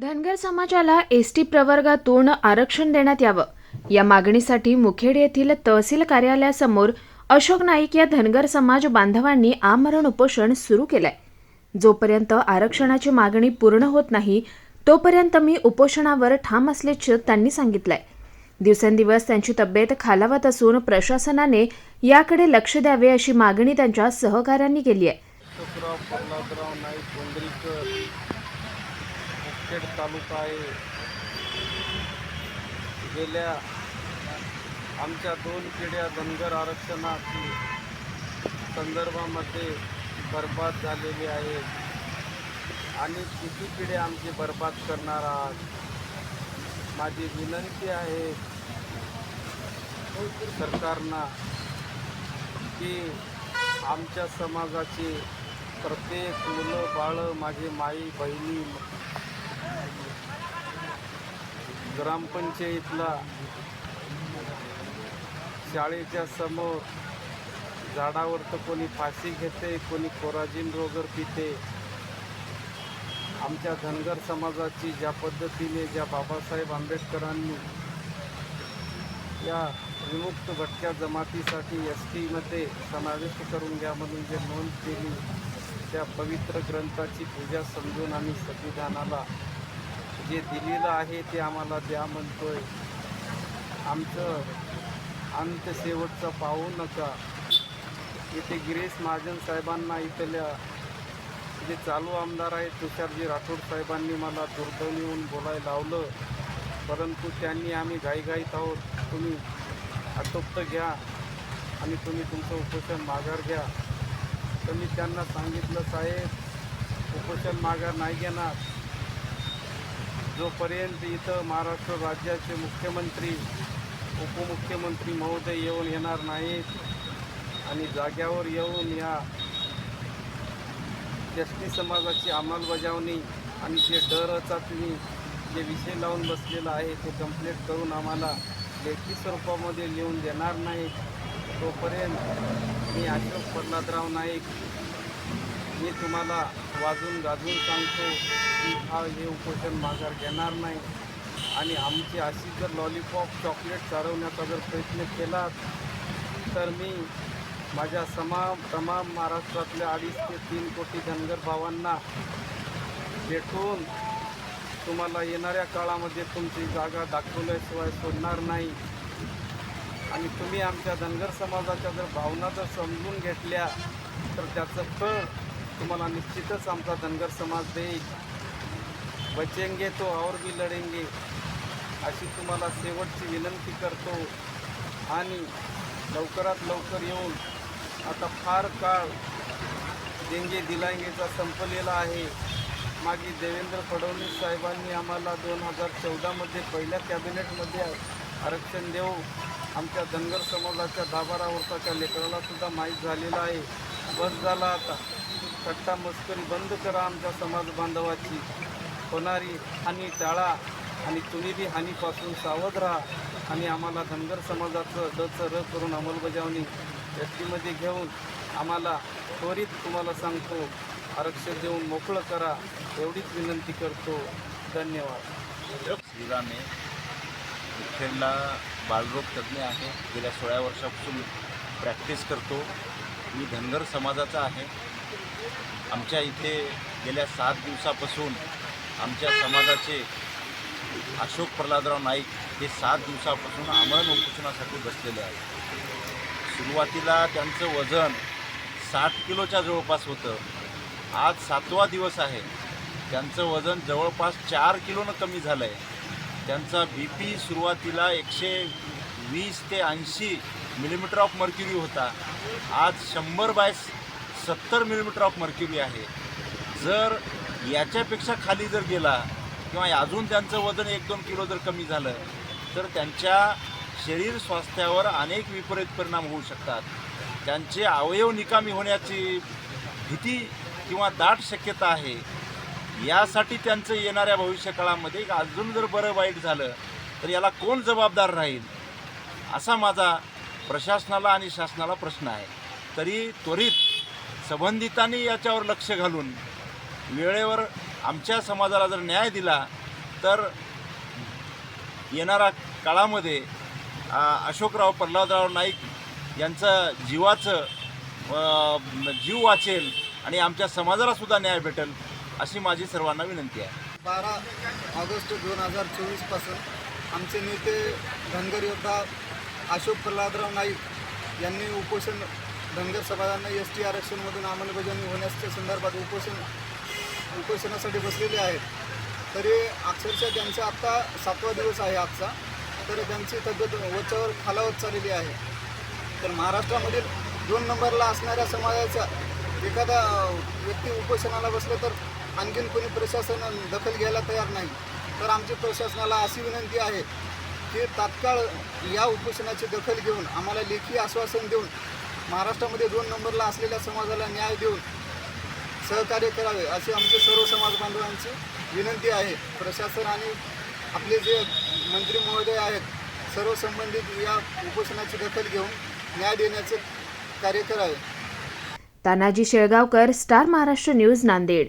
धनगर समाजाला S T प्रवर्गातून आरक्षण देण्यात यावं. या मागणीसाठी मुखेड येथील तहसील कार्यालयासमोर अशोक नाईक या धनगर समाज बांधवांनी आमरण उपोषण सुरू केलंय. जोपर्यंत आरक्षणाची मागणी पूर्ण होत नाही तोपर्यंत मी उपोषणावर ठाम असल्याचं त्यांनी सांगितलंय. दिवसेंदिवस त्यांची तब्येत खालावत असून प्रशासनाने याकडे लक्ष द्यावे अशी मागणी त्यांच्या सहकाऱ्यांनी केली आहे अशोकराव मुखेड तालुका आहे. गेल्या आमच्या दोन पिढ्या धनगर आरक्षणाची संदर्भामध्ये बर्बाद झालेली आहेत आणि किती पिढ्या आमची बर्बाद करणार आहात? माझी विनंती आहे सरकारना की आमच्या समाजाची प्रत्येक मुलं बाळं माझे माई बहिणी ग्रामपंचायतला शाळेच्या समोर झाडावर तर कोणी फाशी घेते कोणी कोराजिन रोगर पिते. आमच्या धनगर समाजाची ज्या पद्धतीने ज्या बाबासाहेब आंबेडकरांनी या विमुक्त भटक्या जमातीसाठी एस टीमध्ये समाविष्ट करून घ्या म्हणून जे नोंद केली त्या पवित्र ग्रंथाची पूजा समजून आम्ही संविधानाला जे दिलेलं आहे ते आम्हाला द्या म्हणतोय. आमचं अंत शेवटचा पाहू नका. इथे गिरीश महाजन साहेबांना इथल्या जे चालू आमदार आहेत तुषारजी राठोड साहेबांनी मला दुर्दैवीहून बोलायला लावलं. परंतु त्यांनी आम्ही घाईघाईत आहोत. तुम्ही आटोप्त घ्या आणि तुम्ही तुमचं उपोषण माघार घ्या. तर मी त्यांना सांगितलं साहेब उपोषण माघार नाही घेणार. जोपर्यंत इथं महाराष्ट्र राज्याचे मुख्यमंत्री उपमुख्यमंत्री महोदय येऊन येणार नाहीत आणि जाग्यावर येऊन या एस समाजाची अंमलबजावणी आणि जे डरचा तुम्ही जे विषय लावून बसलेला आहे ते कंप्लीट करून आम्हाला लेखी स्वरूपामध्ये लिहून देणार नाही तोपर्यंत मी अशोक प्रल्हादराव नाईक मी तुम्हाला वाजून गाजून सांगतो की हा हे उपोषण माघार घेणार नाही. आणि आमची अशी जर लॉलीपॉप चॉकलेट चालवण्याचा जर प्रयत्न केला तर मी माझ्या समा तमाम महाराष्ट्रातल्या अडीच ते तीन कोटी धनगर भावांना भेटून तुम्हाला येणाऱ्या काळामध्ये तुमची जागा दाखवल्याशिवाय सोडणार नाही. आणि तुम्ही आमच्या धनगर समाजाच्या जर भावना जर समजून घेतल्या तर त्याचं फळ तुम्हाला निश्चितच आमचा धनगर समाज देईल. बचेंगे तो और भी लढेंगे अशी तुम्हाला शेवटची विनंती करतो. आणि लवकरात लवकर येऊन आता फार काळ देंगे दिलांगेचा संपलेला आहे. मागे देवेंद्र फडणवीस साहेबांनी आम्हाला दोन हजार चौदामध्ये पहिल्या कॅबिनेटमध्ये आरक्षण देऊ आमच्या धनगर समाजाच्या दहा बारा वर्षाच्या लेकराला सुद्धा माहीत झालेलं आहे. बस झाला आता. कट्टा मस्करी बंद करा आमच्या समाज बांधवाची. होणारी हानी टाळा आणि तुम्ही बी हानीपासून सावध राहा आणि आम्हाला धनगर समाजाचं डचं र करून अंमलबजावणी व्यक्तीमध्ये घेऊन आम्हाला त्वरित तुम्हाला सांगतो आरक्षण देऊन मोकळं करा एवढीच विनंती करतो. धन्यवाद. श्रीरामे मुखेडला बालरोग तज्ज्ञ आहे. गेल्या सोळा वर्षापासून प्रॅक्टिस करतो. मी धनगर समाजाचा आहे. आमच्या इथे गेल्या सात दिवसापासून आमच्या समाजाचे अशोक प्रल्हादराव नाईक हे सात दिवसापासून आमरण उपोषणासाठी बसलेले आहेत. सुरुवातीला त्यांचं वजन साठ किलोच्या जवळपास होतं. आज सातवा दिवस आहे. त्यांचं वजन जवळपास चार किलोनं कमी झालं आहे त्यांचा बी पी सुरुवातीला एकशे वीस ते ऐंशी मिलीमीटर ऑफ मर्क्युरी होता. आज शंभर बाय सत्तर मिलीमीटर ऑफ मर्क्युरी आहे. जर याच्यापेक्षा खाली जर गेला किंवा अजून त्यांचं वजन एक दोन किलो जर कमी झालं तर त्यांच्या शरीर स्वास्थ्यावर अनेक विपरीत परिणाम होऊ शकतात. त्यांचे अवयव निकामी होण्याची भीती किंवा दाट शक्यता आहे. यासाठी त्यांचं येणाऱ्या भविष्यकाळामध्ये अजून जर बरं वाईट झालं तर याला कोण जबाबदार राहील? असा माझा प्रशासनाला आणि शासनाला प्रश्न आहे. तरी त्वरित संबंधितांनी याच्यावर लक्ष घालून वेळेवर आमच्या समाजाला जर न्याय दिला तर येणाऱ्या काळामध्ये अशोकराव प्रल्हादराव नाईक यांचं जीवाचं जीव वाचेल आणि आमच्या समाजालासुद्धा न्याय भेटेल अशी माझी सर्वांना विनंती आहे. बारा ऑगस्ट दोन हजार चोवीसपासून आमचे नेते धनगर योद्धा अशोक प्रल्हादराव नाईक यांनी उपोषण धनगर समाजांना एस टी आरक्षणमधून अंमलबजावणी होण्याच्या संदर्भात उपोषण उपोषणासाठी बसलेले आहेत. तरी अक्षरशः त्यांचा आत्ता सातवा दिवस आहे आजचा. तर त्यांची तब्येत वरच्यावर खालावत चाललेली आहे. तर महाराष्ट्रामधील दोन नंबरला असणाऱ्या समाजाचा एखादा व्यक्ती उपोषणाला बसलं तर आणखीन कोणी प्रशासन दखल घ्यायला तयार नाही. तर आमची प्रशासनाला अशी विनंती आहे की तात्काळ या उपोषणाची दखल घेऊन आम्हाला लेखी आश्वासन देऊन महाराष्ट्रामध्ये दोन नंबरला असलेल्या समाजाला न्याय देऊन सहकार्य करावे असे आमचे सर्व समाज बांधवांची विनंती आहे. प्रशासन आणि आपले जे मंत्री महोदय आहेत सर्व संबंधित या उपोषणाची दखल घेऊन न्याय देण्याचे कार्य करावे. Tanaji Shelgaonkar star Maharashtra news Nanded.